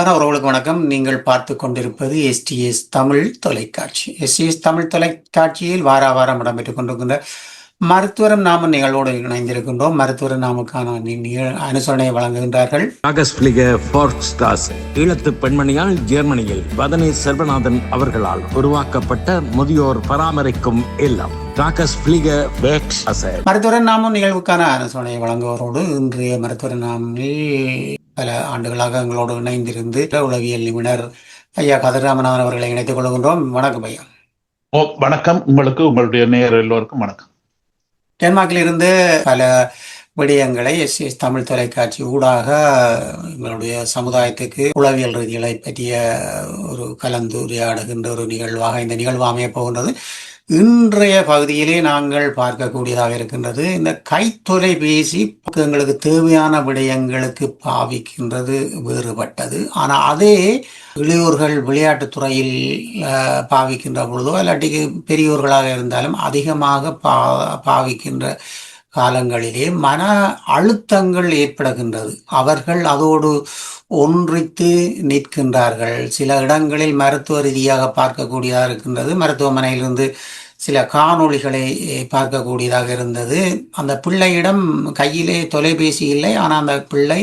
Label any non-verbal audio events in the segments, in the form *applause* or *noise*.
அன்பான உறவுகளுக்கு வணக்கம். நீங்கள் பார்த்து கொண்டிருப்பது எஸ்டிஎஸ் தமிழ் தொலைக்காட்சி. எஸ்டிஎஸ் தமிழ் தொலைக்காட்சியில் வார வாரம் இடம்பெற்றுக் கொண்டிருக்கின்ற மருத்துவரம் நாம நிகழ்வோடு இணைந்திருக்கின்றோம். மருத்துவரம் நாமுக்கான அனுசரணையை வழங்குகின்றார்கள். ஈழத்து பெண்மணியால் ஜெர்மனியில் வதனி செல்வநாதன் அவர்களால் உருவாக்கப்பட்ட முதியோர் பராமரிக்கும் இல்லம். மருத்துவரன் நாமும் நிகழ்வுக்கான அனுசரணையை வழங்குவதோடு இன்றைய மருத்துவரன் நாமில் பல ஆண்டுகளாக எங்களோடு இணைந்திருந்து உளவியல் நிபுணர் ஐயா கதிராமநாதன் அவர்களை இணைத்துக் கொள்கின்றோம். வணக்கம் ஐயா. ஓ வணக்கம். உங்களுக்கு உங்களுடைய நேயர் எல்லோருக்கும் வணக்கம். டென்மார்க்கில் இருந்து பல விடயங்களை எஸ் எஸ் தமிழ் தொலைக்காட்சி ஊடாக எங்களுடைய சமுதாயத்துக்கு உளவியல் ரீதிகளை பற்றிய ஒரு கலந்துரையாடுகின்ற ஒரு நிகழ்வாக இந்த நிகழ்வு அமையப் போகின்றது. இன்றைய பகுதியிலே நாங்கள் பார்க்கக்கூடியதாக இருக்கின்றது. இந்த கைத்தொலைபேசி எங்களுக்கு தேவையான விடயங்களுக்கு பாவிக்கின்றது வேறுபட்டது. ஆனால் அதே இளையோர்கள் விளையாட்டுத் துறையில் பாவிக்கின்ற பொழுதோ இல்லாட்டி பெரியோர்களாக இருந்தாலும் அதிகமாக பா பாவிக்கின்ற காலங்களிலே மன அழுத்தங்கள் ஏற்படுகின்றது. அவர்கள் அதோடு ஒன்றித்து நிற்கின்றார்கள். சில இடங்களில் மருத்துவ ரீதியாக பார்க்கக்கூடியதாக இருக்கின்றது. மருத்துவமனையிலிருந்து சில காணொளிகளை பார்க்கக்கூடியதாக இருந்தது. அந்த பிள்ளையிடம் கையிலே தொலைபேசி இல்லை. ஆனால் அந்த பிள்ளை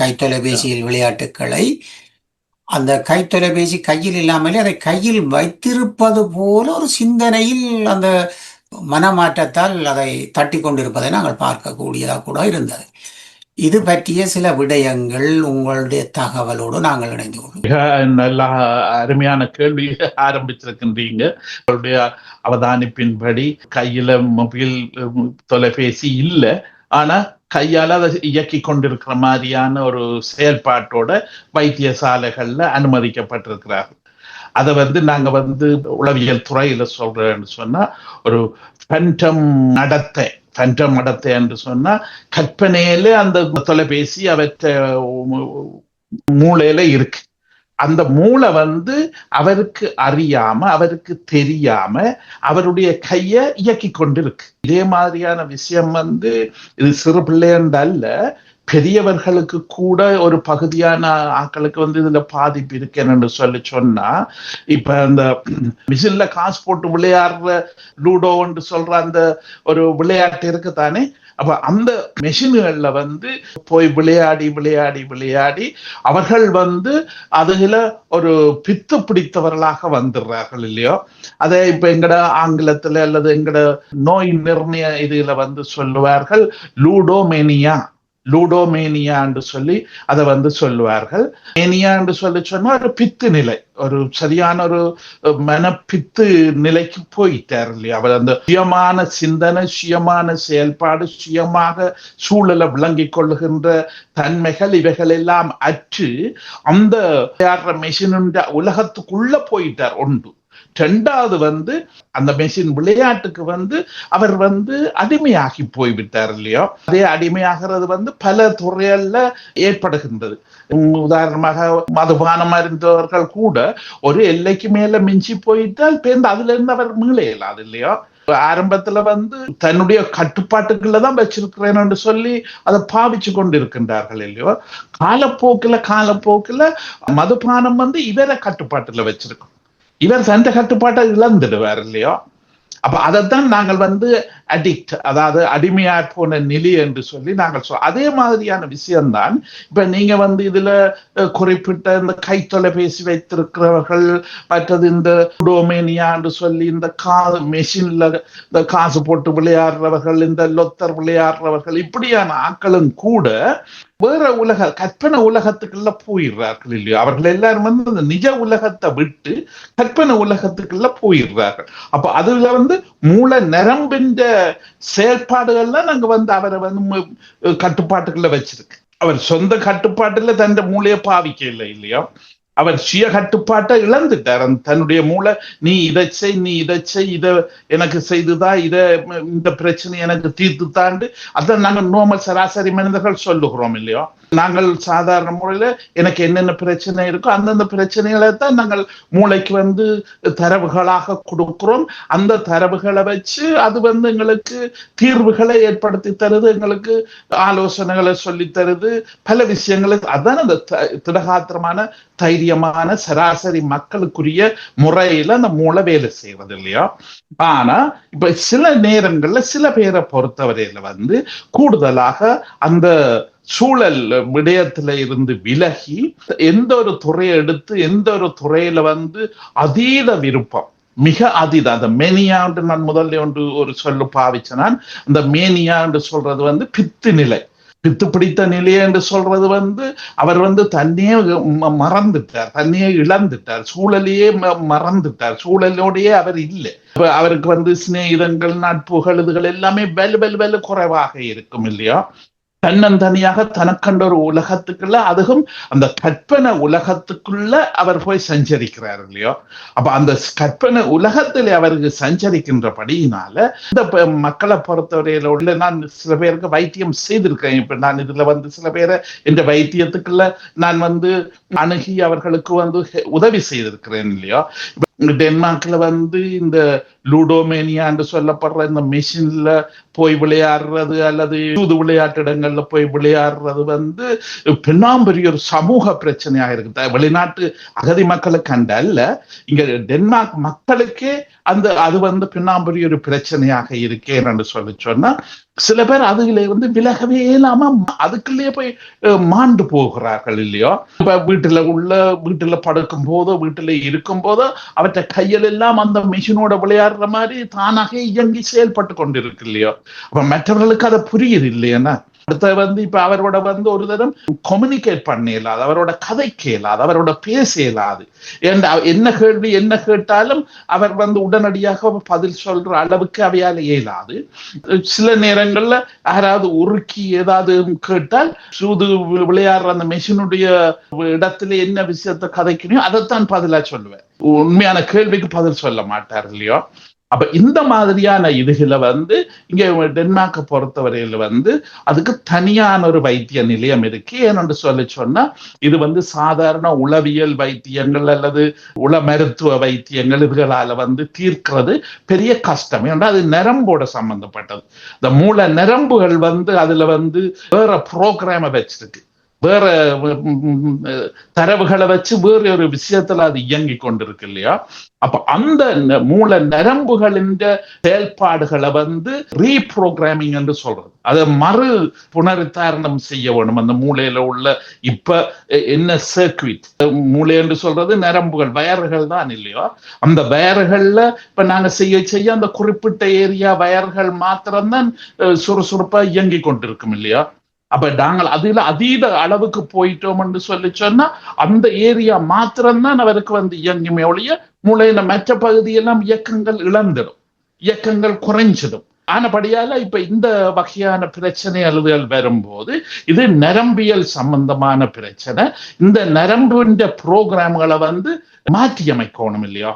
கைத்தொலைபேசியில் விளையாட்டுக்களை அந்த கைத்தொலைபேசி கையில் இல்லாமலே அதை கையில் வைத்திருப்பது போல ஒரு சிந்தனையில் அந்த மனமாற்றத்தால் அதை தட்டி கொண்டிருப்பதை நாங்கள் பார்க்கக்கூடியதாக கூட இருந்தது. இது பற்றிய சில விடயங்கள் உங்களுடைய தகவலோடு நாங்கள் இணைந்து கொள்வோம். மிக நல்ல அருமையான கேள்வி ஆரம்பிச்சிருக்கின்றீங்க உங்களுடைய அவதானிப்பின்படி கையில மொபைல் தொலைபேசி இல்லை. ஆனா கையால அதை இயக்கி கொண்டிருக்கிற மாதிரியான ஒரு செயல்பாட்டோட வைத்தியசாலைகள்ல அனுமதிக்கப்பட்டிருக்கிறார்கள். அதை வந்து நாங்க வந்து உளவியல் துறையில சொல்றேன்னு சொன்னா ஒரு பென்டம் நடத்தை பண்டம் நடத்தை என்று சொன்னா கற்பனையில அந்த தொலைபேசி அவற்றை மூளையில இருக்கு. அந்த மூளை வந்து அவருக்கு அறியாம அவருக்கு தெரியாம அவருடைய கைய இயக்கி கொண்டிருக்கு. இதே மாதிரியான விஷயம் வந்து இது சிறு பிள்ளையண்டு அல்ல பெரியவர்களுக்கு கூட ஒரு பகுதியான ஆட்களுக்கு வந்து இதுல பாதிப்பு இருக்கேன்னு சொல்லி சொன்னா இப்ப அந்த மிஷின்ல காசு போட்டு விளையாடுற லூடோன்னு சொல்ற அந்த ஒரு விளையாட்டு இருக்குதானே? அப்ப அந்த மெஷின்கள்ல வந்து போய் விளையாடி விளையாடி விளையாடி அவர்கள் வந்து அதுல ஒரு பித்து பிடித்தவர்களாக வந்துடுறார்கள் இல்லையோ? அதை இப்ப எங்கட ஆங்கிலத்துல அல்லது எங்கட நோய் நிர்ணய இதுல வந்து சொல்லுவார்கள் லூடோமேனியா லூடோமேனியா என்று சொல்லி அதை வந்து சொல்லுவார்கள். மேனியா என்று சொல்லி சொன்னா ஒரு பித்து நிலை. ஒரு சரியான ஒரு மனப்பித்து நிலைக்கு போயிட்டார் இல்லையா? அவர் அந்த சுயமான சிந்தனை சுயமான செயல்பாடு சுயமாக சூழலை விளங்கிக் கொள்ளுகின்ற தன்மைகள் இவைகள் எல்லாம் அற்று அந்த விளையாடுற மெஷினுண்ட உலகத்துக்குள்ள போயிட்டார் ஒன்று. ரெண்டாவது வந்து அந்த மெஷின் விளையாட்டுக்கு வந்து அவர் வந்து அடிமையாகி போய்விட்டார் இல்லையோ? அதே அடிமையாகிறது வந்து பல துறைகள்ல ஏற்படுகின்றது. உதாரணமாக மதுபானம் அறிந்தவர்கள் கூட ஒரு எல்லைக்கு மேல மிஞ்சி போயிட்டால் பேருந்து அதுல இருந்து அவர் மீள இயலாது இல்லையோ? ஆரம்பத்துல வந்து தன்னுடைய கட்டுப்பாட்டுக்குள்ள தான் வச்சிருக்கிறேன்னு சொல்லி அதை பாவிச்சு கொண்டு இருக்கின்றார்கள் இல்லையோ? காலப்போக்குல காலப்போக்குல மதுபானம் வந்து இவரை கட்டுப்பாட்டுல வச்சிருக்கோம் இவர் சந்த கட்டுப்பாட்டை இழந்துடுவார் இல்லையோ? அப்ப அதைத்தான் நாங்கள் வந்து அடிக்ட் அதாவது அடிமையா போன நிலை என்று சொல்லி நாங்கள் சொல் அதே மாதிரியான விஷயம்தான். இப்ப நீங்க வந்து இதுல குறிப்பிட்ட இந்த கை தொலைபேசி வைத்திருக்கிறவர்கள் மற்றது இந்த டோமேனியா என்று சொல்லி இந்த கா மெஷின்ல இந்த காசு போட்டு விளையாடுறவர்கள் இந்த லொத்தர் விளையாடுறவர்கள் இப்படியான ஆட்களும் கூட வேற உலக கற்பனை உலகத்துக்குள்ள போயிடுறார்கள் இல்லையோ? அவர்கள் எல்லாரும் வந்து இந்த நிஜ உலகத்தை விட்டு கற்பனை உலகத்துக்குள்ள போயிடுறார்கள். அப்ப அதுல வந்து மூல நரம்பின்ற செயல்பாடுகள்லாம் நாங்க வந்து அவரை வந்து கட்டுப்பாட்டுக்குள்ள வச்சிருக்கு. அவர் சொந்த கட்டுப்பாட்டுல தன் மூளையை பாவிக்க இல்லை இல்லையா? அவர் சுய கட்டுப்பாட்டை இழந்துட்டார். தன்னுடைய மூளை நீ இதை செய் நீ இதை செய் இதை எனக்கு செய்துதா இத இந்த பிரச்சனை எனக்கு தீர்த்து தாண்டு அதான் நாங்கள் நோமல் சராசரி மனிதர்கள் சொல்லுகிறோம் இல்லையோ? நாங்கள் சாதாரண முறையில எனக்கு என்னென்ன பிரச்சனை இருக்கோ அந்தந்த பிரச்சனைகளை தான் நாங்கள் மூளைக்கு வந்து தரவுகளாக கொடுக்கிறோம். அந்த தரவுகளை வச்சு அது வந்து எங்களுக்கு தீர்வுகளை ஏற்படுத்தி தருது எங்களுக்கு ஆலோசனைகளை சொல்லி தருது பல விஷயங்களை. அதான் அந்த த- திடகாத்திரமான தைரியமான சராசரி மக்களுக்குரிய முறையில அந்த மூளை வேலை செய்வது இல்லையா? ஆனா இப்ப சில நேரங்கள்ல சில பேரை பொறுத்தவரையில வந்து கூடுதலாக அந்த சூழல் விடயத்துல இருந்து விலகி எந்த ஒரு துறையை எடுத்து எந்த ஒரு துறையில வந்து அதீத விருப்பம். மிக அதீத அந்த மேனியாண்டு நான் முதல்ல ஒன்று ஒரு சொல்லு பாவிச்சேன் நான். அந்த மேனியாண்டு சொல்றது வந்து பித்து நிலை. பித்து பிடித்த நிலை என்று சொல்றது வந்து அவர் வந்து தன்னையே மறந்துட்டார் தன்னையே இழந்துட்டார் சூழலையே மறந்துட்டார் சூழலோடையே அவர் இல்லை. அவருக்கு வந்து சிநேகிதங்கள் நட்புகள் இதுகள் எல்லாமே வெல் வெல் வெல் குறைவாக இருக்கும் இல்லையா? தன்னந்தனியாக தனக்கண்ட ஒரு உலகத்துக்குள்ள அதுவும் அந்த கற்பனை உலகத்துக்குள்ள அவர் போய் சஞ்சரிக்கிறார் இல்லையோ? அப்ப அந்த கற்பனை உலகத்தில் அவருக்கு சஞ்சரிக்கின்றபடியினால இந்த மக்களை பொறுத்தவரையில உள்ள நான் சில பேருக்கு வைத்தியம் செய்திருக்கேன். இப்ப நான் இதுல வந்து சில பேரை இந்த வைத்தியத்துக்குள்ள நான் வந்து அணுகி அவர்களுக்கு வந்து உதவி செய்திருக்கிறேன் இல்லையா? டென்மார்க்ல வந்து இந்த லூடோமேனியா என்று சொல்லப்படுற இந்த மெஷின்ல போய் விளையாடுறது அல்லது சூது விளையாட்டிடங்கள்ல போய் விளையாடுறது வந்து பெண்ணாம்பரிய ஒரு சமூக பிரச்சனையா இருக்கு த- வெளிநாட்டு அகதி மக்களுக்கு அண்ட அல்ல இங்க டென்மார்க் மக்களுக்கே அந்த அது வந்து பின்னாம்பெரிய ஒரு பிரச்சனையாக இருக்கேன் என்று சொல்லி சொன்னா சில பேர் அதுல இருந்து விலகவே இல்லாம அதுக்குள்ளேயே போய் மாண்டு போகிறார்கள் இல்லையோ? இப்ப வீட்டுல உள்ள வீட்டுல படுக்கும் போதோ வீட்டுல இருக்கும் போதோ அவற்றை கையில் எல்லாம் அந்த மிஷினோட விளையாடுற மாதிரி தானாக இயங்கி செயல்பட்டு கொண்டிருக்கு இல்லையோ? அப்ப மற்றவர்களுக்கு அதை புரியுது இல்லையா அடுத்த வந்து இப்ப அவரோட வந்து ஒரு தரம் கம்யூனிகேட் பண்ண இயலாது அவரோட கதைக்க இயலாது அவரோட பேச இயலாது என்ன கேள்வி என்ன கேட்டாலும் அவர் வந்து உடனடியாக பதில் சொல்ற அளவுக்கு அவையால் இயலாது. சில நேரங்கள்ல யாராவது உருக்கி ஏதாவது கேட்டால் சூது விளையாடுற அந்த மெஷினுடைய இடத்துல என்ன விஷயத்த கதைக்கணும் அதைத்தான் பதிலா சொல்லுவேன். உண்மையான கேள்விக்கு பதில் சொல்ல மாட்டார் இல்லையோ? அப்ப இந்த மாதிரியான இதுகளை வந்து இங்க டென்மார்க்கை பொறுத்தவரையில வந்து அதுக்கு தனியான ஒரு வைத்திய நிலையம் இருக்கு. ஏனென்று சொல்லி சொன்னா இது வந்து சாதாரண உளவியல் வைத்தியங்கள் அல்லது உள மருத்துவ வைத்தியங்கள் இதுகளால வந்து தீர்க்கிறது பெரிய கஷ்டம். ஏன்னா அது நரம்போட சம்பந்தப்பட்டது. இந்த மூல நரம்புகள் வந்து அதுல வந்து வேற ப்ரோக்ராம வச்சிருக்கு. வேற தரவுகளை வச்சு வேற ஒரு விஷயத்துல அது இயங்கி கொண்டிருக்கு இல்லையா? அப்ப அந்த மூல நரம்புகளின் செயல்பாடுகளை வந்து ரீப்ரோக்ராமிங் என்று சொல்றது. அதை மறு புனருத்தாரணம் செய்ய வேணும். அந்த மூளையில உள்ள இப்ப என்ன சர்க்யூட் மூளை என்று சொல்றது நரம்புகள் வயர்கள் தான் இல்லையோ? அந்த வயர்கள்ல இப்ப நாங்க செய்ய செய்ய அந்த குறிப்பிட்ட ஏரியா வயர்கள் மாத்திரம்தான் சுறுசுறுப்பா இயங்கி கொண்டிருக்கும் இல்லையா? அப்ப நாங்கள் அதுல அதீத அளவுக்கு போயிட்டோம்னு சொல்லி சொன்னா அந்த ஏரியா மாத்திரம்தான் அவருக்கு வந்து இயங்குமே ஒழிய மூளையில மற்ற பகுதியெல்லாம் இயக்கங்கள் இழந்துடும். இயக்கங்கள் குறைஞ்சிடும். ஆனபடியால இப்ப இந்த வகையான பிரச்சனை அழுதுகள் வரும்போது இது நரம்பியல் சம்பந்தமான பிரச்சனை. இந்த நரம்புன்ற புரோகிராம்களை வந்து மாற்றி அமைக்கணும் இல்லையா?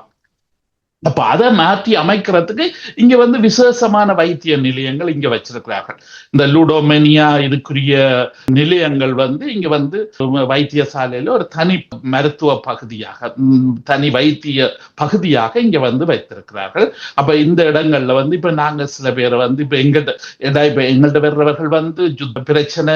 அப்ப அதை மாற்றி அமைக்கிறதுக்கு இங்க வந்து விசேஷமான வைத்திய நிலையங்கள் இங்க வச்சிருக்கிறார்கள். இந்த லூடோமெனியா இதுக்குரிய நிலையங்கள் வந்து இங்க வந்து வைத்தியசாலையில ஒரு தனி மருத்துவ பகுதியாக தனி வைத்திய பகுதியாக இங்க வந்து வைத்திருக்கிறார்கள். அப்ப இந்த இடங்கள்ல வந்து இப்ப நாங்க சில பேரை வந்து இப்ப எங்கள்கிட்ட இப்ப எங்கள்ட்ட வர்றவர்கள் வந்து யுத்த பிரச்சனை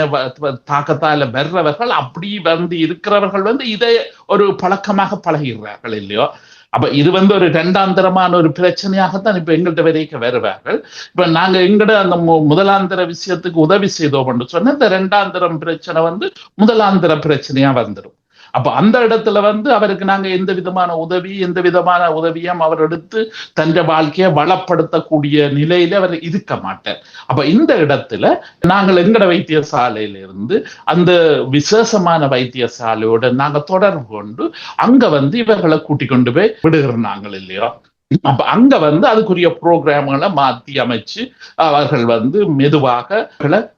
தாக்கத்தால வர்றவர்கள் அப்படி வந்து இருக்கிறவர்கள் வந்து இதை ஒரு பழக்கமாக பழகிறார்கள் இல்லையோ? அப்ப இது வந்து ஒரு ரெண்டாந்தரமான ஒரு பிரச்சனையாகத்தான் இப்ப எங்கள்கிட்ட வரைக்கும் வருவார்கள். இப்ப நாங்க எங்கட அந்த முதலாந்திர முதலாந்தர விஷயத்துக்கு உதவி செய்தோம் சொன்னா இந்த ரெண்டாந்திரம் பிரச்சனை வந்து முதலாந்தர பிரச்சனையா வந்துடும் அப்ப அந்த இடத்துல வந்து அவருக்கு நாங்க எந்த விதமான உதவி எந்த விதமான உதவியும் அவர் எடுத்து தன்ற வாழ்க்கையை வளப்படுத்தக்கூடிய நிலையில அவர் இருக்க மாட்டார். அப்ப இந்த இடத்துல நாங்கள் எங்கட வைத்தியசாலையில இருந்து அந்த விசேஷமான வைத்தியசாலையோட நாங்க தொடர்பு கொண்டு அங்க வந்து இவர்களை கூட்டிக் கொண்டு போய் விடுகிறோம் நாங்கள் இல்லையோ? அப்ப அங்க வந்து அதுக்குரிய ப்ரோக்ராம்களை மாத்தி அமைச்சு அவர்கள் வந்து மெதுவாக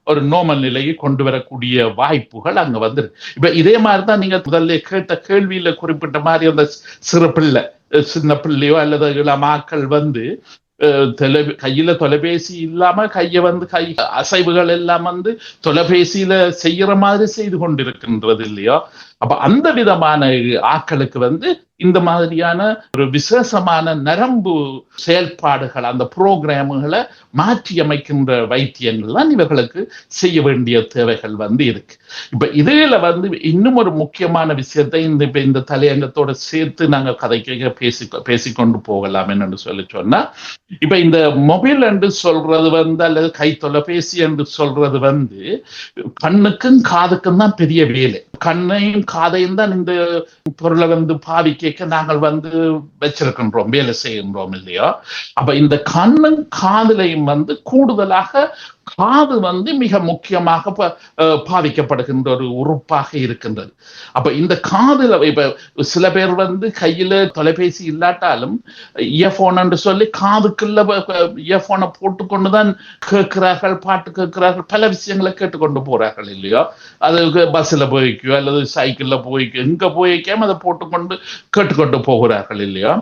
ஒரு நோமல் நிலையை கொண்டு வரக்கூடிய வாய்ப்புகள் அங்க வந்து இப்ப இதே மாதிரி தான் நீங்க முதல்ல கேட்ட கேள்வியில குறிப்பிட்ட மாதிரி அந்த சிறு பிள்ளை சின்ன பிள்ளையோ அல்லது இளமாக்கள் வந்து தொலை கையில தொலைபேசி இல்லாம கைய வந்து கை அசைவுகள் எல்லாம் வந்து தொலைபேசியில செய்யற மாதிரி செய்து கொண்டிருக்கின்றது இல்லையோ? அப்ப அந்த விதமான ஆட்களுக்கு வந்து இந்த மாதிரியான ஒரு விசேஷமான நரம்பு செயல்பாடுகள் அந்த புரோகிராமுகளை மாற்றி அமைக்கின்ற வைத்தியங்கள் தான் இவர்களுக்கு செய்ய வேண்டிய தேவைகள் வந்து இருக்கு. இப்ப இதுல வந்து இன்னும் ஒரு முக்கியமான விஷயத்தை இந்த இப்ப இந்த தலையங்கத்தோட சேர்த்து நாங்க கதைக்க பேசி பேசிக்கொண்டு போகலாம் என்னன்னு சொல்லி சொன்னா இப்ப இந்த மொபைல் என்று சொல்றது வந்து அல்லது கை தொலைபேசி என்று சொல்றது வந்து கண்ணுக்கும் காதுக்கும் தான் பெரிய வேலை. கண்ணையும் காதையும் தான் இந்த பொருளை வந்து பாவிக்க நாங்கள் வந்து வச்சிருக்கின்றோம் வேலை செய்கின்றோம் இல்லையா? அப்ப இந்த கண்ணும் காதுலையும் வந்து கூடுதலாக காது வந்து மிக முக்கியமாக அஹ் பாதிக்கப்படுகின்ற ஒரு உறுப்பாக இருக்கின்றது. அப்ப இந்த காதுல இப்ப சில பேர் வந்து கையில தொலைபேசி இல்லாட்டாலும் இயர்போன் என்று சொல்லி காதுக்குள்ள இயர்போனை போட்டுக்கொண்டுதான் கேட்கிறார்கள் பாட்டு கேட்கிறார்கள் பல விஷயங்களை கேட்டுக்கொண்டு போறார்கள் இல்லையோ? அது பஸ்ல போய்க்கோ அல்லது சைக்கிள்ல போய்க்கோ எங்க போய்க்காம அதை போட்டுக்கொண்டு கேட்டுக்கொண்டு போகிறார்கள் இல்லையோ?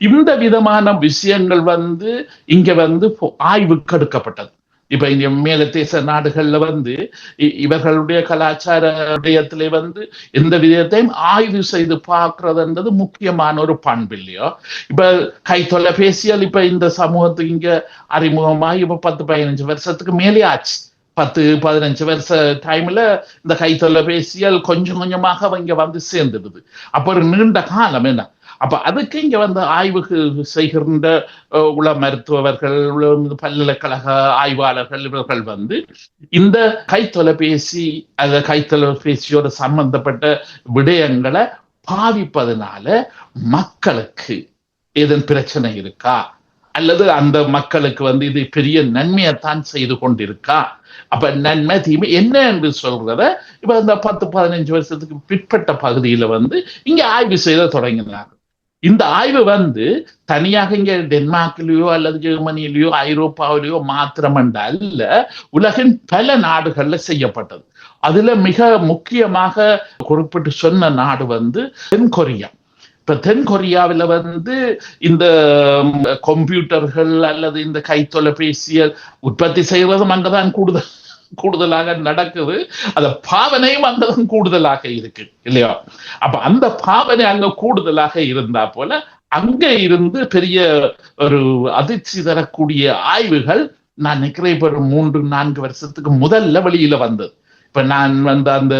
இந்த விதமான விஷயங்கள் வந்து இங்க வந்து ஆய்வுக்கு எடுக்கப்பட்டது. இப்ப இங்க மேலத்தேச நாடுகள்ல வந்து இ- இவர்களுடைய கலாச்சார விடயத்திலே வந்து எந்த விதத்தையும் ஆய்வு செய்து பார்க்கறதுன்றது முக்கியமான ஒரு பண்பு இல்லையோ? இப்ப கை தொலைபேசியால் இப்ப இந்த சமூகத்துக்கு இங்க அறிமுகமாக இப்ப பத்து பதினஞ்சு வருஷத்துக்கு மேலே ஆச்சு. பத்து பதினஞ்சு வருஷ டைம்ல இந்த கை தொலைபேசியால் கொஞ்சம் கொஞ்சமாக அவங்க வந்து சேர்ந்துடுது. அப்ப ஒரு நீண்ட காலம் என்ன? அப்ப அதுக்கு இங்க வந்து ஆய்வுக்கு செய்கின்ற உள மருத்துவர்கள் பல்கலைக்கழக ஆய்வாளர்கள் இவர்கள் வந்து இந்த கை தொலைபேசி அந்த கை தொலைபேசியோட சம்பந்தப்பட்ட விடயங்களை பாவிப்பதனால மக்களுக்கு ஏதன் பிரச்சனை இருக்கா? அல்லது அந்த மக்களுக்கு வந்து இது பெரிய நன்மையைத்தான் செய்து கொண்டிருக்கா? அப்ப நன்மை தீமை என்ன என்று சொல்றத இப்ப இந்த பத்து பதினஞ்சு வருஷத்துக்கு பிற்பட்ட பகுதியில வந்து இங்க ஆய்வு செய்த தொடங்கினாங்க இந்த ஆய்வு வந்து தனியாக இங்க டென்மார்க்லயோ அல்லது ஜெர்மனியிலயோ ஐரோப்பாவிலேயோ மாத்திரமண்ட அல்ல உலகின் பல நாடுகள்ல செய்யப்பட்டது. அதுல மிக முக்கியமாக குறிப்பிட்டு சொன்ன நாடு வந்து தென் கொரியா. இப்ப தென்கொரியாவில் வந்து இந்த கம்ப்யூட்டர்கள் அல்லது இந்த கைத்தொலைபேசியல் உற்பத்தி செய்வதும் அங்கதான் கூடுதல். கூடுதலாக நடக்குது. அந்த பாவனையும் அங்கதான் கூடுதலாக இருக்கு இல்லையா? அப்ப அந்த பாவனை அங்க கூடுதலாக இருந்தா போல அங்க இருந்து பெரிய ஒரு அதிர்ச்சி தரக்கூடிய ஆய்வுகள் நான் நினைக்கிறேன் இப்ப ஒரு மூன்று நான்கு வருஷத்துக்கு முதல்ல வெளியில வந்தது. இப்ப நான் வந்து அந்த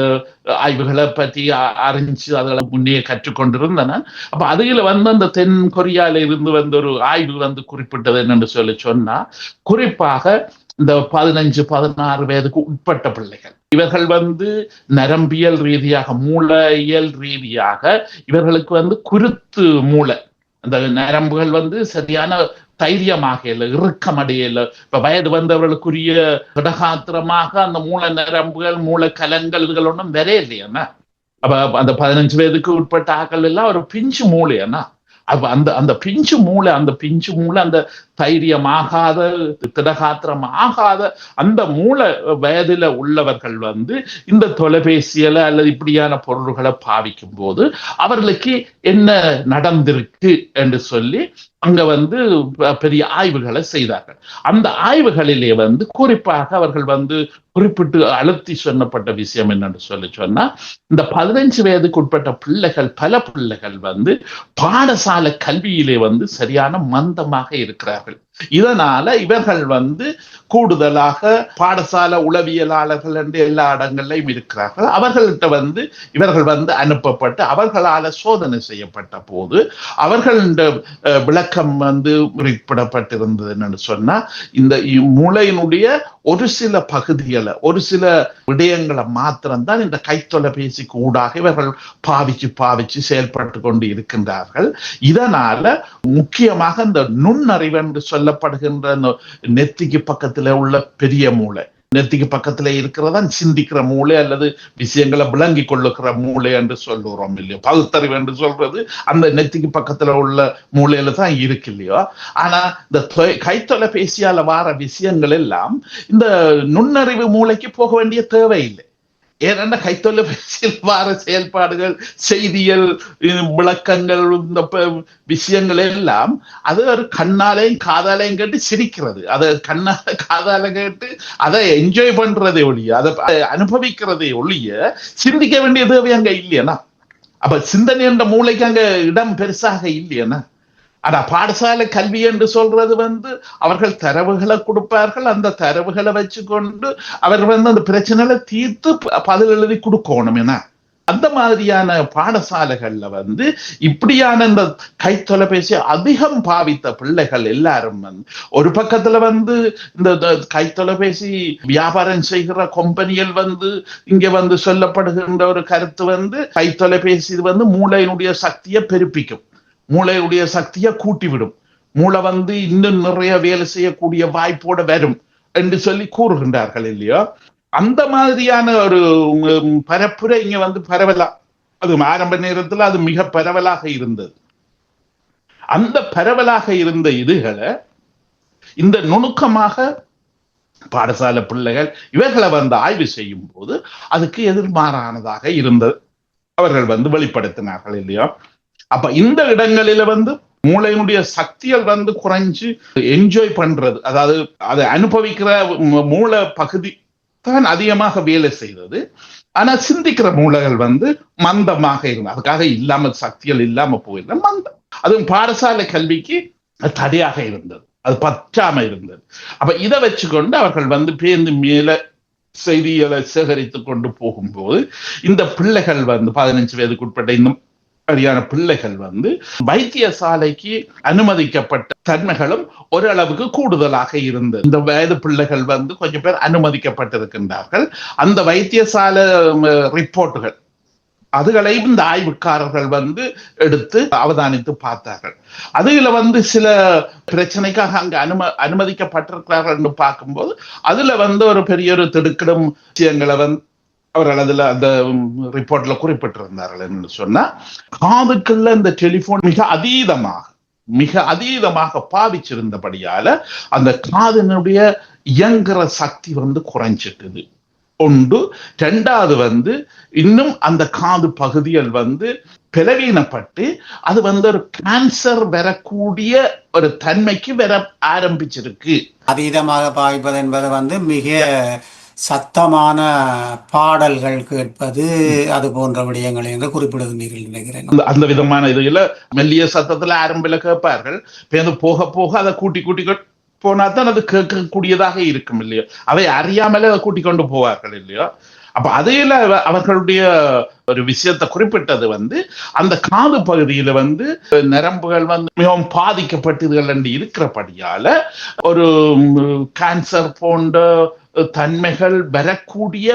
ஆய்வுகளை பற்றி அறிஞ்சு அதுகளை முன்னே கற்றுக்கொண்டிருந்தேன் அப்ப அதுல வந்து அந்த தென் கொரியால இருந்து வந்த ஒரு ஆய்வு வந்து குறிப்பிட்டது என்னன்னு சொல்லி சொன்னா குறிப்பாக இந்த பதினஞ்சு பதினாறு வயதுக்கு உட்பட்ட பிள்ளைகள். இவர்கள் வந்து நரம்பியல் ரீதியாக மூளையியல் ரீதியாக இவர்களுக்கு வந்து குருத்து மூளை. அந்த நரம்புகள் வந்து சரியான தைரியமாக இல்லை இறுக்கமடையல. இப்ப வயது வந்தவர்களுக்குரிய இடகாத்திரமாக அந்த மூளை நரம்புகள் மூளை கலங்கள் இதுகள் ஒன்றும் வரே இல்லையாண்ணா அப்ப அந்த பதினஞ்சு வயதுக்கு உட்பட்ட ஆக்கள் எல்லாம் ஒரு பிஞ்சு மூளையாண்ணா. அப்ப அந்த அந்த பிஞ்சு மூளை அந்த பிஞ்சு மூளை அந்த தைரியமாகாத திடகாத்திரம் ஆகாத அந்த மூளை வயதுல உள்ளவர்கள் வந்து இந்த தொலைபேசியில அல்லது இப்படியான பொருள்களை பாவிக்கும் போது அவர்களுக்கு என்ன நடந்திருக்கு என்று சொல்லி அங்க வந்து பெரிய ஆய்வுகளை செய்தார்கள். அந்த ஆய்வுகளிலே வந்து குறிப்பாக அவர்கள் வந்து குறிப்பிட்டு அழுத்தி சொன்னப்பட்ட விஷயம் என்னன்னு சொல்லி சொன்னா இந்த பதினஞ்சு வயதுக்கு உட்பட்ட பிள்ளைகள் பல பிள்ளைகள் வந்து பாடசாலை கல்வியிலே வந்து சரியான மந்தமாக இருக்கிறார்கள். இதனால இவர்கள் வந்து கூடுதலாக பாடசால உளவியலாளர்கள் என்று எல்லா இடங்கள்லையும் இருக்கிறார்கள். அவர்கள்ட்ட வந்து இவர்கள் வந்து அனுப்பப்பட்டு அவர்களால் சோதனை செய்யப்பட்ட போது அவர்கள விளக்கம் வந்து குறிப்பிடப்பட்டிருந்தது என்னன்னு சொன்னா இந்த மூளையினுடைய ஒரு சில பகுதிகளை ஒரு சில விடயங்களை மாத்திரம்தான் இந்த கைத்தொலைபேசிக்கு ஊடாக இவர்கள் பாவிச்சு பாவிச்சு செயல்பட்டு கொண்டு இருக்கின்றார்கள். இதனால முக்கியமாக இந்த நுண்ணறிவு என்று சொல்லப்படுகின்ற நெத்திக்கு பக்கத்தில் பக்கத்துல உள்ள பெரிய மூளை. நெத்திக்கு பக்கத்துல இருக்கிறதான் சிந்திக்கிற மூளை அல்லது விஷயங்களை விளங்கி கொள்ளுகிற மூளை என்று சொல்லுறோம் இல்லையோ? பகுத்தறிவு என்று சொல்றது அந்த நெத்திக்கு பக்கத்துல உள்ள மூளையில தான் இருக்கு இல்லையோ? ஆனா இந்த தொ- கைத்தொலைபேசியால வார விஷயங்கள் எல்லாம் இந்த நுண்ணறிவு மூளைக்கு போக வேண்டிய தேவை ஏனென்ற கைத்தொலைபேசியில் வார செயல்பாடுகள் செய்தியல் விளக்கங்கள் இந்த விஷயங்கள் எல்லாம் அது ஒரு கண்ணாலையும் காதாலையும் கேட்டு சிரிக்கிறது. அதை கண்ணால காதால கேட்டு அதை என்ஜாய் பண்றதே ஒழிய அதை அனுபவிக்கிறதே ஒழிய சிந்திக்க வேண்டிய தேவை அங்க இல்லையனா? அப்ப சிந்தனை என்ற மூளைக்கு அங்க இடம் பெருசாக இல்லையனா? ஆனா பாடசாலை கல்வி என்று சொல்றது வந்து அவர்கள் தரவுகளை கொடுப்பார்கள். அந்த தரவுகளை வச்சுக்கொண்டு அவர் வந்து அந்த பிரச்சனைகளை தீர்த்து பதில் எழுதி கொடுக்கணும் என. அந்த மாதிரியான பாடசாலைகள்ல வந்து இப்படியான இந்த கைத்தொலைபேசி அதிகம் பாவித்த பிள்ளைகள் எல்லாரும் வந்து ஒரு பக்கத்துல வந்து இந்த கை கைத்தொலைபேசி வியாபாரம் செய்கிற கம்பெனிகள் வந்து இங்க வந்து சொல்லப்படுகின்ற ஒரு கருத்து வந்து கைத்தொலைபேசி வந்து மூளையினுடைய சக்தியை பெருப்பிக்கும். மூளையுடைய சக்தியை கூட்டிவிடும். மூளை வந்து இன்னும் நிறைய வேலை செய்யக்கூடிய வாய்ப்போட வரும் என்று சொல்லி கூறுகின்றார்கள் இல்லையோ? அந்த மாதிரியான ஒரு பரப்புரை இங்க வந்து பரவலா? அது ஆரம்ப நேரத்துல அது மிக பரவலாக இருந்தது. அந்த பரவலாக இருந்த இதுகளை இந்த நுணுக்கமாக பாடசாலை பிள்ளைகள் இவர்களை வந்து ஆய்வு செய்யும் போது அதுக்கு எதிர்மாறானதாக இருந்தது. அவர்கள் வந்து வெளிப்படுத்தினார்கள் இல்லையா? அப்ப இந்த இடங்களில வந்து மூளையினுடைய சக்திகள் வந்து குறைஞ்சு என்ஜாய் பண்றது அதாவது அதை அனுபவிக்கிற மூளை பகுதி தான் அதிகமாக வேலை செய்தது. ஆனா சிந்திக்கிற மூளைகள் வந்து மந்தமாக இருந்தது அதுக்காக இல்லாம சக்திகள் இல்லாம போயிடல மந்தம். அதுவும் பாடசாலை கல்விக்கு அது தடையாக இருந்தது. அது பற்றாம இருந்தது. அப்ப இதை வச்சுக்கொண்டு அவர்கள் வந்து பேருந்து மேல செய்திகளை சேகரித்து கொண்டு போகும்போது இந்த பிள்ளைகள் வந்து பதினஞ்சு வயதுக்குட்பட்ட இந்த சரியான பிள்ளைகள் வந்து வைத்தியசாலைக்கு அனுமதிக்கப்பட்ட தன்மைகளும் ஓரளவுக்கு கூடுதலாக இருந்தது. இந்த வயது பிள்ளைகள் வந்து கொஞ்சம் பேர் அனுமதிக்கப்பட்டிருக்கின்றார்கள். அந்த வைத்தியசாலை ரிப்போர்ட்டுகள் அதுகளையும் இந்த ஆய்வுக்காரர்கள் வந்து எடுத்து அவதானித்து பார்த்தார்கள். அதுல வந்து சில பிரச்சனைக்காக அங்க அனும அனுமதிக்கப்பட்டிருக்கிறார்கள் என்று பார்க்கும்போது அதுல வந்து ஒரு பெரிய ஒரு திடுக்கிடும் விஷயங்களை வந்து அவர்கள் அதுல அந்த ரிப்போர்ட்ல குறிப்பிட்டிருந்தார்கள் என்று சொன்னா காதுக்குள்ள இந்த டெலிபோன் மிக அதீதமாக மிக அதீதமாக பாவிச்சிருந்தபடியால அந்த காதினுடைய இயங்குற சக்தி வந்து குறைஞ்சிட்டுது. ஒன்று ரெண்டாவது வந்து இன்னும் அந்த காது பகுதிகள் வந்து பிளவீனப்பட்டு அது வந்து ஒரு கேன்சர் வரக்கூடிய ஒரு தன்மைக்கு வர ஆரம்பிச்சிருக்கு. அதீதமாக பாவிப்பது என்பது வந்து மிக சத்தமான பாடல்கள் கேட்பது அது போன்ற விடயங்கள் என்று குறிப்பிடுகின்றீர்கள் நினைக்கிறேன். அந்த விதமான இதுல மெல்லிய சத்தத்துல ஆரம்பில கேட்பார்கள். பேருந்து போக போக அதை கூட்டி கூட்டி கொ- போனா தான் அது கேட்கக்கூடியதாக இருக்கும் இல்லையோ? அதை அறியாமலே அதை கூட்டி கொண்டு போவார்கள் இல்லையோ? அப்ப அதையில அவர்களுடைய ஒரு விஷயத்தை குறிப்பிட்டது வந்து அந்த காது பகுதியில வந்து நரம்புகள் வந்து மிகவும் பாதிக்கப்பட்டதுகள் என்று இருக்கிறபடியால ஒரு கேன்சர் போன்ற தன்மைகள் வரக்கூடிய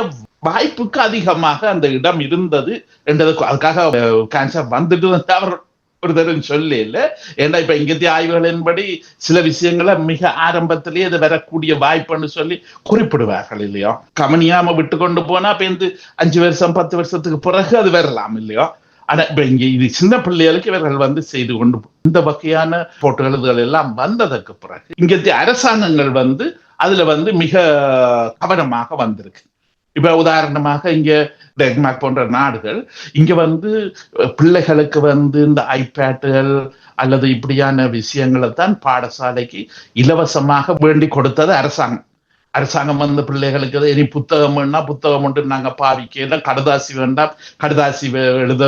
வாய்ப்புக்கு அதிகமாக அந்த இடம் இருந்தது என்றது அதுக்காக கேன்சர் வந்துட்டு வந்து அவர் ஒரு தடவை சொல்ல இல்ல. ஏன்னா இப்ப இங்கத்திய ஆய்வுகளின்படி சில விஷயங்களை மிக ஆரம்பத்திலேயே அது வரக்கூடிய வாய்ப்புன்னு சொல்லி குறிப்பிடுவார்கள் இல்லையோ? கவனியாம விட்டு கொண்டு போனா இப்ப இந்த அஞ்சு வருஷம் பத்து வருஷத்துக்கு பிறகு அது வரலாம் இல்லையோ? ஆனா இப்ப இங்க இது சின்ன பிள்ளைகளுக்கு இவர்கள் வந்து செய்து கொண்டு இந்த வகையான போட்டு எழுதுகள் எல்லாம் வந்ததற்கு பிறகு இங்கத்திய அரசாங்கங்கள் வந்து அதுல வந்து மிக கவனமாக வந்திருக்கு. இப்ப உதாரணமாக இங்க டென்மார்க் போன்ற நாடுகள் இங்க வந்து பிள்ளைகளுக்கு வந்து இந்த ஐபேட்டுகள் அல்லது இப்படியான விஷயங்களை தான் பாடசாலைக்கு இலவசமாக வேண்டி கொடுத்தது அரசாங்கம். அரசாங்கம் வந்து பிள்ளைகளுக்கு இனி புத்தகம் வேணா புத்தகம் உண்டு நாங்க பாவிக்கல கடுதாசி வேண்டாம் கடுதாசி எழுத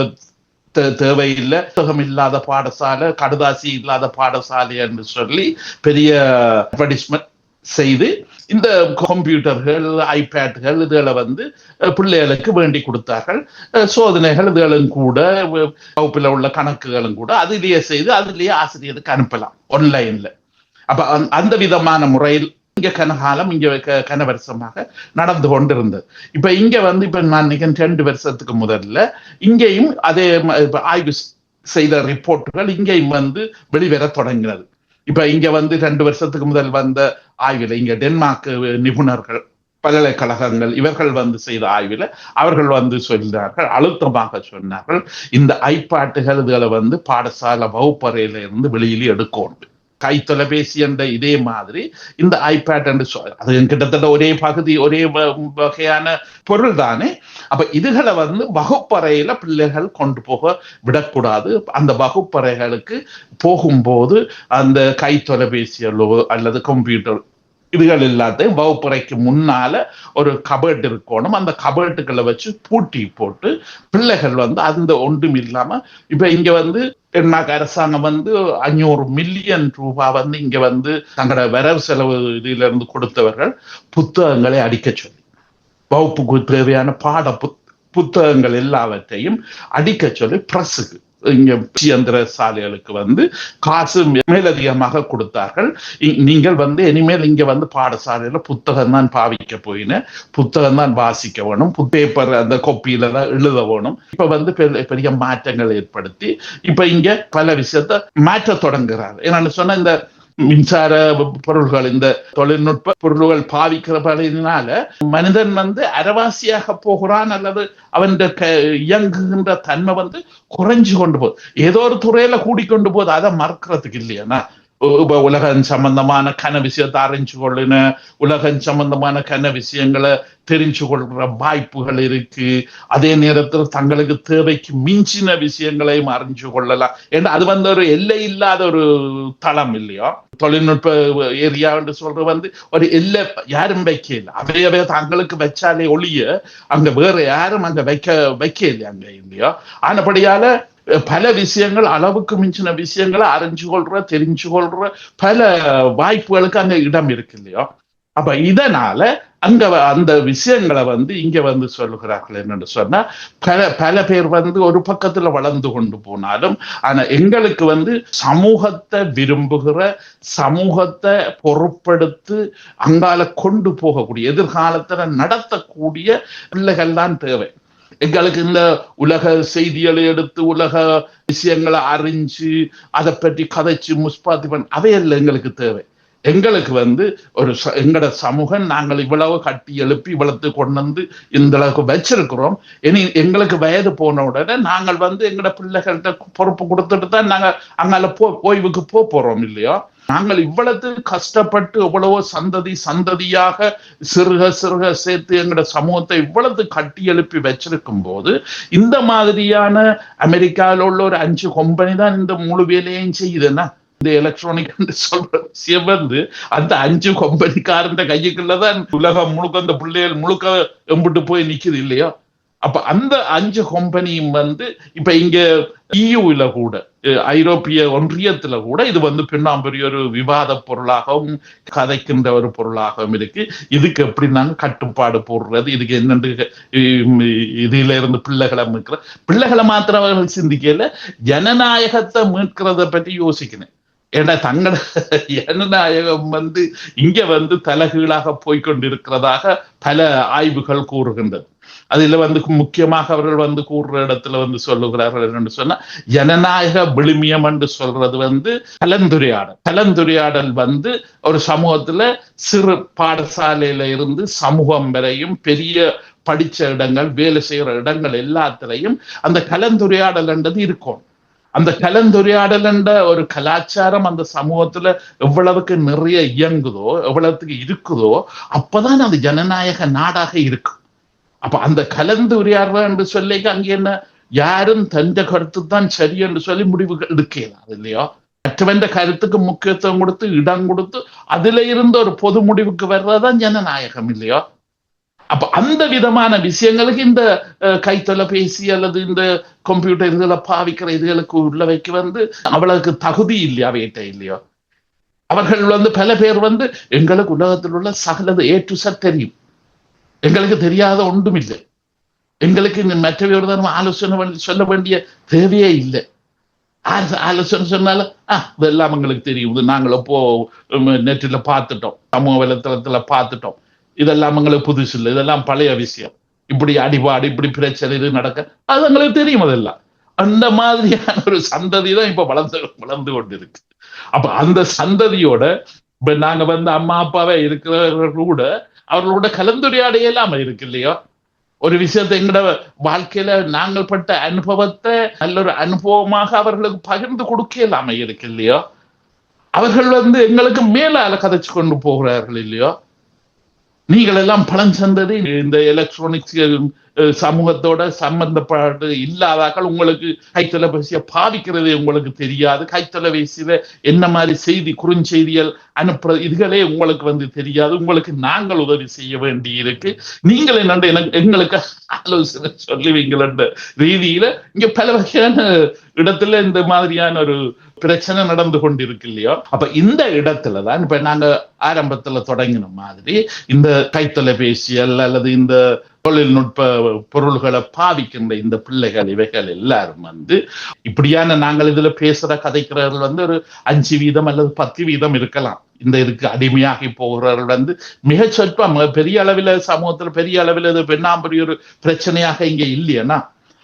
தே- தேவையில்லை புத்தகம் இல்லாத பாடசாலை கடுதாசி இல்லாத பாடசாலை என்று சொல்லி பெரிய அட்வர்டைஸ்மெண்ட் செய்து இந்த கம்ப்யூட்டர்கள் ஐபேட்கள் இதுகளை வந்து பிள்ளைகளுக்கு வேண்டி கொடுத்தார்கள். சோதனைகள் இதுகளும் கூட வகுப்பில் உள்ள கணக்குகளும் கூட அதிலேயே செய்து அதிலேயே ஆசிரியருக்கு அனுப்பலாம் ஆன்லைன்ல அப்ப அந்த- அந்த விதமான முறையில் இங்க கனகாலம் இங்க கன வருஷமாக நடந்து கொண்டிருந்தது. இப்ப இங்க வந்து இப்ப நான் நினைக்கிறேன் ரெண்டு வருஷத்துக்கு முதல்ல இங்கேயும் அதே இப்ப ஆய்வு செய்த ரிப்போர்ட்டுகள் இங்கேயும் வந்து வெளிவர தொடங்கினது. இப்ப இங்க வந்து ரெண்டு வருஷத்துக்கு முதல் வந்த ஆய்வில் இங்க டென்மார்க் நிபுணர்கள் பல்கலைக்கழகங்கள் இவர்கள் வந்து செய்த ஆய்வில் அவர்கள் வந்து சொல்கிறார்கள் அழுத்தமாக சொன்னார்கள் இந்த ஐப்பாட்டுகள் இதுகளை வந்து பாடசாலை வகுப்பறையில இருந்து வெளியிலே எடுக்கணும். கை தொலைபேசி என்ற இதே மாதிரி இந்த ஐபேட் என்று சொல் அது கிட்டத்தட்ட ஒரே பகுதி ஒரே வ- வகையான பொருள் தானே. அப்ப இதுகளை வந்து வகுப்பறையில பிள்ளைகள் கொண்டு போக விடக்கூடாது. அந்த வகுப்பறைகளுக்கு போகும்போது அந்த கை தொலைபேசியோ அல்லது கம்ப்யூட்டர் இதுகள் எல்லாத்தையும் வகுப்பறைக்கு முன்னால ஒரு கபர்ட் இருக்கணும். அந்த கபர்ட்டுகளை வச்சு பூட்டி போட்டு பிள்ளைகள் வந்து அந்த ஒன்றும் இல்லாம இப்ப இங்க வந்து தென்னாக்கு அரசாங்கம் வந்து அஞ்சூறு மில்லியன் ரூபாய் வந்து இங்க வந்து தங்களோட வரவு செலவு இதுல இருந்து கொடுத்தவர்கள் புத்தகங்களை அடிக்க சொல்லி வகுப்புக்கு தேவையான பாட புத்- புத்தகங்கள் எல்லாவற்றையும் அடிக்க சொல்லி பிரஸுக்கு இங்க இயந்திர சாலைகளுக்கு வந்து காசு மேலதிகமாக கொடுத்தார்கள். நீங்கள் வந்து இனிமேல் இங்க வந்து பாடசாலையில புத்தகம் தான் பாவிக்க போயின. புத்தகம் தான் வாசிக்க வேணும். பேப்பர் அந்த கொப்பியில தான் எழுத வேணும். இப்ப வந்து பெரிய பெரிய மாற்றங்கள் ஏற்படுத்தி இப்ப இங்க பல விஷயத்த மாற்ற தொடங்குறார். என்னன்னு சொன்னா இந்த மின்சார பொருள்கள் இந்த தொழில்நுட்ப பொருள்கள் பாவிக்கிறபடினால மனிதன் வந்து அரவாசியாக போகிறான் அல்லது அவன் இயங்குகின்ற தன்மை வந்து குறைஞ்சு கொண்டு போகுது. ஏதோ ஒரு துறையில கூடிக்கொண்டு போகுது. அதை மறக்கிறதுக்கு இல்லையானா இப்ப உலகம் சம்பந்தமான கன விஷயத்தை அறிஞ்சு கொள்ளுன உலகம் சம்பந்தமான கன விஷயங்களை தெரிஞ்சு கொள்ற வாய்ப்புகள் இருக்கு. அதே நேரத்தில் தங்களுக்கு தேவைக்கு மிஞ்சின விஷயங்களையும் அறிஞ்சு கொள்ளலாம். ஏன்னா அது வந்து ஒரு எல்லை இல்லாத ஒரு தளம் இல்லையோ? தொழில்நுட்ப ஏரியா என்று சொல்றது வந்து ஒரு எல்லை யாரும் வைக்கல. அவையவே தங்களுக்கு வச்சாலே ஒழிய அங்க வேற யாரும் அங்க வைக்க வைக்க இல்லையா அங்க இல்லையோ? ஆனபடியால பல விஷயங்கள் அளவுக்கு மிஞ்சின விஷயங்களை அறிஞ்சு கொள்ற தெரிஞ்சு கொள்ற பல வாய்ப்புகளுக்கு அங்க இடம் இருக்கு இல்லையோ? அப்ப இதனால அங்க அந்த விஷயங்களை வந்து இங்க வந்து சொல்லுகிறார்கள் என்னன்னு சொன்னா பல பல பேர் வந்து ஒரு பக்கத்துல வளர்ந்து கொண்டு போனாலும் ஆனா எங்களுக்கு வந்து சமூகத்தை விரும்புகிற சமூகத்தை பொருட்படுத்து அங்கால கொண்டு போகக்கூடிய எதிர்காலத்துல நடத்தக்கூடிய பிள்ளைகள் தான் தேவை. எங்களுக்கு இந்த உலக செய்திகளை எடுத்து உலக விஷயங்களை அறிஞ்சு அதை பற்றி கதைச்சு முஸ்பாத்தி பண்ண அவையல்ல எங்களுக்கு தேவை. எங்களுக்கு வந்து ஒரு ச- எங்களோட சமூகம் நாங்கள் இவ்வளவு கட்டி எழுப்பி வளர்த்து கொண்டு வந்து இந்த அளவுக்கு வச்சிருக்கிறோம். இனி எங்களுக்கு வயது போன உடனே நாங்கள் வந்து எங்களோட பிள்ளைகள்கிட்ட பொறுப்பு கொடுத்துட்டு தான் நாங்கள் அங்கால போ ஓய்வுக்கு போக போறோம் இல்லையா. நாங்கள் இவ்வளவு கஷ்டப்பட்டு எவ்வளவோ சந்ததி சந்ததியாக சிறுக சிறுக சேர்த்து எங்களோட சமூகத்தை இவ்வளவு கட்டி எழுப்பி வச்சிருக்கும் போது இந்த மாதிரியான அமெரிக்காவில் உள்ள ஒரு அஞ்சு கம்பெனி தான் இந்த முழு வேலையும் செய்யுதுன்னா இந்த எலக்ட்ரானிக் சொல்ற விஷயம் வந்து அந்த அஞ்சு கம்பெனிக்காரன் கையுக்குள்ளதான் உலகம் முழுக்க அந்த பிள்ளைகள் முழுக்க எம்பிட்டு போய் நிக்குது இல்லையோ? அப்ப அந்த அஞ்சு கம்பெனியும் வந்து இப்ப இங்க e இயூல கூட ஐரோப்பிய ஒன்றியத்துல கூட இது வந்து பின்னாம்பெரிய ஒரு விவாத பொருளாகவும் கதைக்கின்ற ஒரு பொருளாகவும் இருக்கு. இதுக்கு எப்படி நாங்க கட்டுப்பாடு போடுறது இதுக்கு என்னென்று இதுல இருந்து பிள்ளைகளை மீட்கிற பிள்ளைகளை மாத்திரம் அவர்கள் சிந்திக்கல ஜனநாயகத்தை மீட்கிறத பற்றி யோசிக்கணும். ஏன்னா தங்கள ஜனநாயகம் வந்து இங்க வந்து தலைகீழாக போய்க்கொண்டிருக்கிறதாக பல ஆய்வுகள் கூறுகின்றது அதுல வந்து முக்கியமாக அவர்கள் வந்து கூறுற இடத்துல வந்து சொல்லுகிறார்கள் என்று சொன்னா ஜனநாயக விழுமியம் என்று சொல்றது வந்து கலந்துரையாடல். கலந்துரையாடல் வந்து ஒரு சமூகத்துல சிறு பாடசாலையில இருந்து சமூகம் வரையும் பெரிய படிச்ச இடங்கள் வேலை செய்யற இடங்கள் எல்லாத்திலையும் அந்த கலந்துரையாடல் என்றது இருக்கும். அந்த கலந்துரையாடல் என்ற ஒரு கலாச்சாரம் அந்த சமூகத்துல எவ்வளவுக்கு நிறைய இயங்குதோ எவ்வளவுக்கு இருக்குதோ அப்பதான் அது ஜனநாயக நாடாக இருக்கும். அப்ப அந்த கலந்து உரையாடுறா என்று சொல்லி அங்கே என்ன? யாரும் தந்த கருத்து தான் சரி என்று சொல்லி முடிவுகள் எடுக்கலாம் இல்லையோ? மற்றவன் கருத்துக்கு முக்கியத்துவம் கொடுத்து இடம் கொடுத்து அதுல இருந்து ஒரு பொது முடிவுக்கு வர்றதுதான் ஜனநாயகம் இல்லையோ? அப்ப அந்த விதமான விஷயங்களுக்கு இந்த கைத்தொலைபேசி அல்லது இந்த கம்ப்யூட்டர் இதுகளை பாவிக்கிற இதுகளுக்கு உள்ளவைக்கு வந்து அவளுக்கு தகுதி இல்லையா வேட்டை இல்லையோ? அவர்கள் வந்து பல பேர் வந்து எங்களுக்கு உலகத்தில் உள்ள சகலது ஏ டு தெரியும். எங்களுக்கு தெரியாத ஒன்றும் இல்லை. எங்களுக்கு இந்த மற்றவர்தான் ஆலோசனை பண்ணி- சொல்ல வேண்டிய தேவையே இல்லை. ஆலோசனை சொன்னாலும் ஆ இதெல்லாம் எங்களுக்கு தெரியும் இது நாங்கள் இப்போ நெட்டில் பார்த்துட்டோம். சமூக வலைத்தளத்துல பார்த்துட்டோம். இதெல்லாம் எங்களுக்கு புதுசு இல்லை. இதெல்லாம் பழைய விஷயம். இப்படி அடிபாடு இப்படி பிரச்சனை இது நடக்க அது எங்களுக்கு தெரியும் அதெல்லாம். அந்த மாதிரியான ஒரு சந்ததி தான் இப்ப வளர்ந்து வளர்ந்து கொண்டிருக்கு. அப்ப அந்த சந்ததியோட இப்ப நாங்க வந்து அம்மா அப்பாவே இருக்கிறவர்கள் கூட அவர்களோட கலந்துரையாட இயலாமல் இருக்கு இல்லையோ? ஒரு விஷயத்தை எங்கட வாழ்க்கையில நாங்கள் பட்ட அனுபவத்தை நல்ல ஒரு அனுபவமாக அவர்களுக்கு பகிர்ந்து கொடுக்க இல்லாம இருக்கு இல்லையோ? அவர்கள் வந்து எங்களுக்கு மேலால கதைச்சு கொண்டு போகிறார்கள் இல்லையோ? நீங்கள் எல்லாம் பழம் சந்தது இந்த எலக்ட்ரானிக்ஸ் சமூகத்தோட சம்பந்தப்பட்டு இல்லாதாக்கள் உங்களுக்கு கைத்தொலைபேசியை பாதிக்கிறதே உங்களுக்கு தெரியாது. கைத்தொலைபேசியில என்ன மாதிரி செய்தி குறுஞ்செய்திகள் அனுப்புறது இதுகளே உங்களுக்கு வந்து தெரியாது. உங்களுக்கு நாங்கள் உதவி செய்ய வேண்டி இருக்கு நீங்கள் என்னண்டு எனக்கு எங்களுக்கு ஆலோசனை சொல்லுவீங்களன்ற ரீதியில இங்க பல வகையான இடத்துல இந்த மாதிரியான ஒரு பிரச்சனை நடந்து கொண்டிருக்கு இல்லையோ. அப்ப இந்த இடத்துல தான் இப்ப நாங்க ஆரம்பத்துல தொடங்கின மாதிரி இந்த கைத்தொலைபேசியல் அல்லது இந்த தொழில்நுட்ப பொருள்களை பாவிக்கின்ற இந்த பிள்ளைகள் இவைகள் எல்லாரும் வந்து இப்படியான நாங்கள் இதுல பேசுற கதைக்கிறவர்கள் வந்து ஒரு அஞ்சு வீதம் அல்லது பத்து வீதம் இருக்கலாம். இந்த இதுக்கு அடிமையாகி போகிறவர்கள் வந்து மிக சொற்பம் பெரிய அளவில் சமூகத்துல பெரிய அளவில் இது பெண்ணாம்பரிய ஒரு பிரச்சனையாக இங்க இல்லையனா?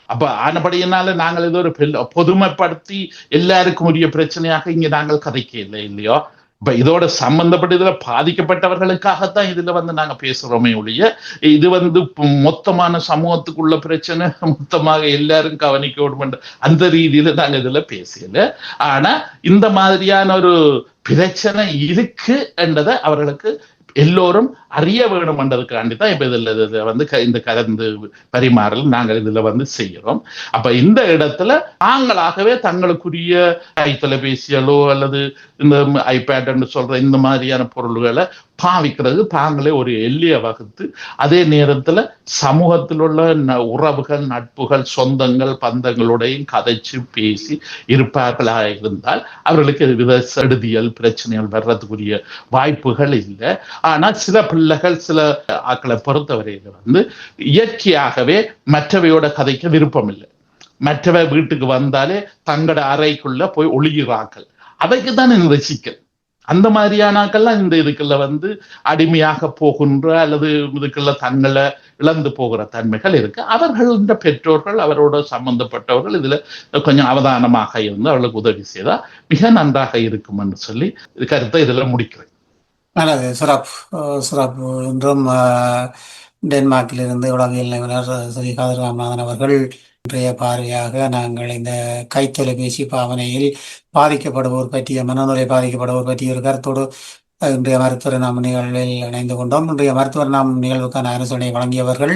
அப்ப ஆனபடியினால நாங்கள் இது ஒரு பொதுமைப்படுத்தி எல்லாருக்கும் உரிய பிரச்சனையாக இங்க நாங்கள் கதைக்க இல்லை இல்லையோ? இப்ப இதோட சம்பந்தப்பட்ட இதுல பாதிக்கப்பட்டவர்களுக்காகத்தான் இதுல வந்து நாங்க பேசுறோமே ஒழிய இது வந்து மொத்தமான சமூகத்துக்குள்ள பிரச்சனை *laughs* மொத்தமாக எல்லாரும் கவனிக்க விடும் அந்த ரீதியில நாங்க இதுல பேசல. ஆனா இந்த மாதிரியான ஒரு பிரச்சனை இருக்கு என்றதை அவர்களுக்கு எல்லோரும் அறிய வேணும் என்றதுக்காண்டி தான் இப்ப இதுல இதுல வந்து இந்த கலந்து பரிமாறல் நாங்கள் இதுல வந்து செய்யறோம். அப்ப இந்த இடத்துல நாங்களாகவே தங்களுக்குரிய கைத்தொலைபேசியலோ அல்லது இந்த ஐபேட் என்று சொல்ற இந்த மாதிரியான பொருள்களை பாவிக்கிறது. தாங்களே ஒரு எல்லிய வகுத்து அதே நேரத்துல சமூகத்தில் உள்ள உறவுகள் நட்புகள் சொந்தங்கள் பந்தங்களுடையும் கதைச்சு பேசி இருப்பார்களாக இருந்தால் அவர்களுக்கு வித செடுதியல் பிரச்சனைகள் வர்றதுக்குரிய வாய்ப்புகள் இல்லை. ஆனா சில பிள்ளைகள் சில ஆக்களை பொறுத்தவரையில வந்து இயற்கையாகவே மற்றவையோட கதைக்க விருப்பம் இல்லை மற்றவை வீட்டுக்கு வந்தாலே தங்களோட அறைக்குள்ள போய் ஒளிகிறார்கள் அவைக்கு தான் இந்த சிக்கல் அந்த மாதிரியானாக்கெல்லாம் இந்த இதுக்குள்ள வந்து அடிமையாக போகின்ற அல்லது இதுக்குள்ள தங்களை இழந்து போகிற தன்மைகள் இருக்கு. அவர்கள் இந்த பெற்றோர்கள் அவரோட சம்பந்தப்பட்டவர்கள் இதுல கொஞ்சம் அவதானமாக இருந்து அவர்களுக்கு உதவி செய்தா மிக நன்றாக இருக்கும் என்று சொல்லி கருத்தை இதுல முடிக்கிறேன். நல்லது. சிறப்பு. சிறப்பு. என்றும் டென்மார்க்கிலிருந்து உலகியல் நிபுணர் ஸ்ரீ காதர் ராமநாதன் அவர்கள் இன்றைய பார்வையாக நாங்கள் இந்த கைத்தொலைபேசி பாவனையில் பாதிக்கப்படுவோர் பற்றிய மனநிலை பாதிக்கப்படுவோர் பற்றிய ஒரு கருத்தோடு இன்றைய மருத்துவர் நாம் நிகழ்வில் இணைந்து கொண்டோம். இன்றைய மருத்துவர் நாம் நிகழ்வுக்கான ஆலோசனை வழங்கியவர்கள்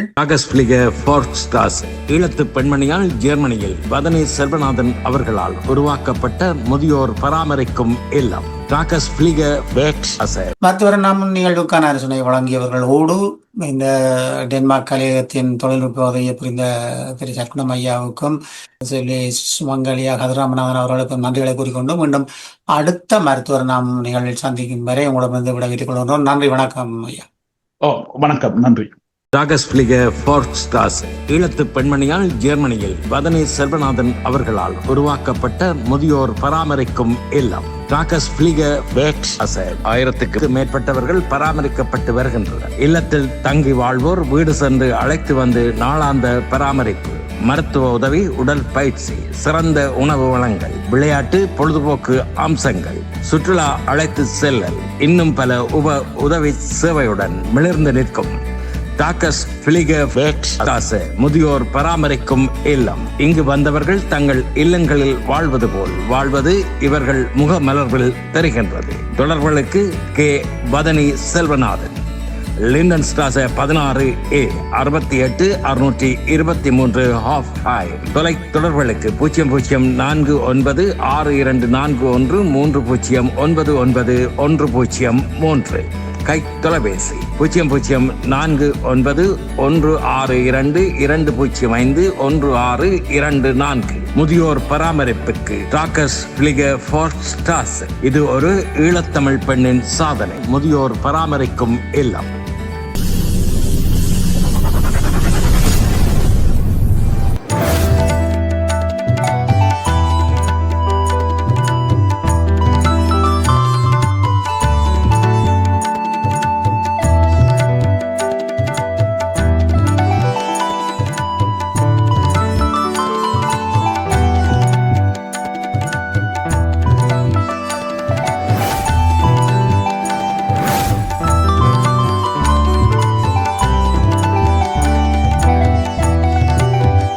ஈழத்து பெண்மணியால் ஜெர்மனியில் வதனி செல்வநாதன் அவர்களால் உருவாக்கப்பட்ட முதியோர் பராமரிக்கும் இல்லம். மருத்துவர் நாம் நிகழ்வுக்கான ஆலோசனை வழங்கியவர்களோடு இந்த டென்மார்க் கலையகத்தின் தொழில்நுட்ப உதவியை புரிந்த திரு சக்குனம் ஐயாவுக்கும் சுமங்கலியா கதிராமநாதன் அவர்களுக்கும் நன்றிகளை கூறிக்கொண்டு மீண்டும் அடுத்த மருத்துவர் நாம் நிகழ்வில் சந்திக்கும் வரை உங்களிடமிருந்து விடைபெற்றுக் கொள்கின்றோம். நன்றி வணக்கம் ஐயா. ஓ வணக்கம் நன்றி. ஈழத்து பெண்மணியால் ஜெர்மனியில் வதனி செல்வநாதன் அவர்களால் உருவாக்கப்பட்ட முதியோர் பராமரிக்கும் இல்லம். ஆயிரத்துக்கு மேற்பட்டவர்கள் பராமரிக்கப்பட்டு வருகின்றனர். இல்லத்தில் தங்கி வாழ்வோர் வீடு சென்று அழைத்து வந்து நாளாந்த பராமரிப்பு மருத்துவ உதவி உடல் பயிற்சி சிறந்த உணவு வளங்கள் விளையாட்டு பொழுதுபோக்கு அம்சங்கள் சுற்றுலா அழைத்து செல்லல் இன்னும் பல உப உதவி சேவையுடன் மிளிர்ந்து நிற்கும். டாக்கஸ் முதியோர் பராமரிக்கும் இல்லம். இங்கு வந்தவர்கள் தங்கள் இல்லங்களில் வாழ்வது போல். வாழ்வது இவர்கள் முகமலர்வில் தெரிகின்றது. தொடர்புகளுக்கு கே. பதனி செல்வநாதன். லிண்டன் ஸ்டாச பதினாறு ஏ. அறுபத்தி எட்டு அறுநூற்றி இருபத்தி மூன்று ஹாஃப் ஹாய் தொலை தொடர்புகளுக்கு பூஜ்ஜியம் பூஜ்ஜியம் நான்கு ஒன்பது ஆறு இரண்டு நான்கு ஒன்று மூன்று பூஜ்ஜியம் ஒன்பது ஒன்பது ஒன்று பூஜ்ஜியம் மூன்று. கை தொலைபேசி. பூஜ்ஜியம் பூஜ்ஜியம் நான்கு ஒன்பது ஒன்று ஆறு இரண்டு இரண்டு பூஜ்ஜியம் ஐந்து ஒன்று ஆறு இரண்டு நான்கு. முதியோர் பராமரிப்புக்கு டாக்கஸ் இது ஒரு ஈழத்தமிழ் பெண்ணின் சாதனை. முதியோர் பராமரிக்கும் இல்லம்.